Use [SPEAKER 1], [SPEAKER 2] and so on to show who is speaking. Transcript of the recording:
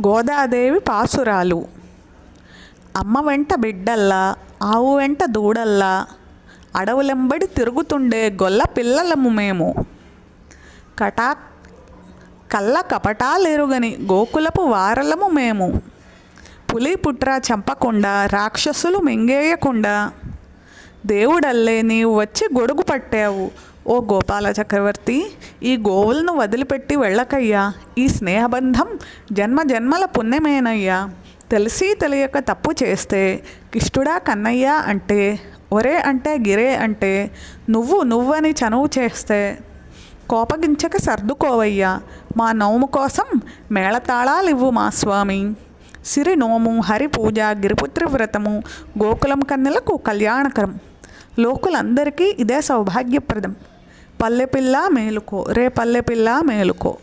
[SPEAKER 1] గోదాదేవి పాసురాలు. అమ్మ వెంట బిడ్డల్లా ఆవు వెంట దూడల్లా అడవులెంబడి తిరుగుతుండే గొల్ల పిల్లలము మేము. కటా కళ్ళ కపటాలెరుగని గోకులపు వారలము మేము. పులి పుట్ర చంపకుండా రాక్షసులు మింగేయకుండా దేవుడల్లే నీవు వచ్చి గొడుగు పట్టావు ఓ గోపాల చక్రవర్తి ఈ గోవులను వదిలిపెట్టి వెళ్ళకయ్యా. ఈ స్నేహబంధం జన్మ జన్మల పుణ్యమేనయ్యా. తెలిసి తెలియక తప్పు చేస్తే కిష్టుడా కన్నయ్య అంటే ఒరే అంటే గిరే అంటే నువ్వు నువ్వని చనువు చేస్తే కోపగించక సర్దుకోవయ్యా. మా నోము కోసం మేళతాళాలివ్వు మా స్వామి. సిరి నోము హరి పూజ గిరిపుత్రి వ్రతము గోకులం కన్నెలకు కళ్యాణకరం. లోకులందరికీ ఇదే సౌభాగ్యప్రదం. పల్లెపిల్ల మేలుకో రే పల్లెపిల్ల మేలుకో.